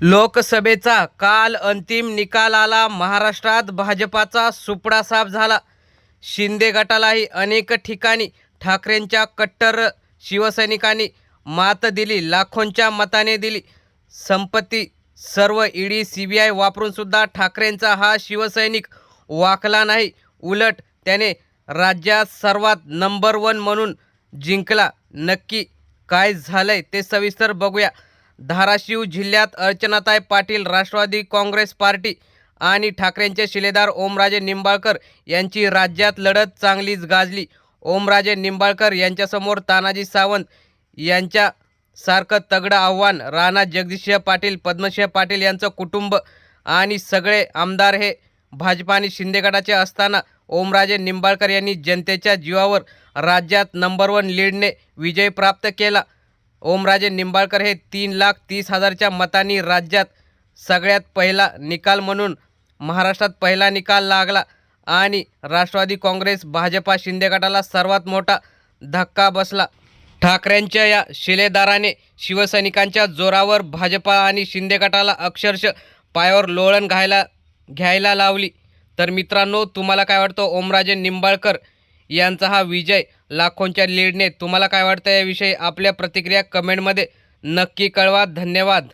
लोकसभेचा काल अंतिम निकाल आला महाराष्ट्रात भाजपाचा सुपडा साफ झाला. शिंदे गटालाही अनेक ठिकाणी ठाकरेंच्या कट्टर शिवसैनिकांनी मात दिली लाखोंच्या मताने दिली. संपत्ती सर्व ईडी सी बी आय वापरूनसुद्धा ठाकरेंचा हा शिवसैनिक वाकला नाही. उलट त्याने राज्यात सर्वात नंबर वन म्हणून जिंकला. नक्की काय झालंय ते सविस्तर बघूया. धाराशिव जिल्ह्यात अर्चनाताई पाटील राष्ट्रवादी काँग्रेस पार्टी आणि ठाकरेंचे शिलेदार ओमराजे निंबाळकर यांची राज्यात लढत चांगलीच गाजली. ओमराजे निंबाळकर यांच्यासमोर तानाजी सावंत यांच्या सारखं तगडं आव्हान राणा जगदीशसिंह पाटील पद्मसिंह पाटील यांचं कुटुंब आणि सगळे आमदार हे भाजपा आणि शिंदे गटाचे असताना ओमराजे निंबाळकर यांनी जनतेच्या जीवावर राज्यात नंबर वन लीडने विजय प्राप्त केला. ओमराजे निंबाळकर हे तीन लाख तीस हजारच्या मतांनी राज्यात सगळ्यात पहिला निकाल म्हणून महाराष्ट्रात पहिला निकाल लागला आणि राष्ट्रवादी काँग्रेस भाजपा शिंदे गटाला सर्वात मोठा धक्का बसला. ठाकरेंच्या या शिलेदाराने शिवसैनिकांच्या जोरावर भाजपा आणि शिंदे गटाला अक्षरश पायावर लोळण घायला घ्यायला लावली. तर मित्रांनो तुम्हाला काय वाटतं? ओमराजे निंबाळकर यांचा हा विजय लाखोंच्या लीडने. तुम्हाला काय वाटतं याविषयी आपल्या प्रतिक्रिया कमेंटमध्ये नक्की कळवा. धन्यवाद.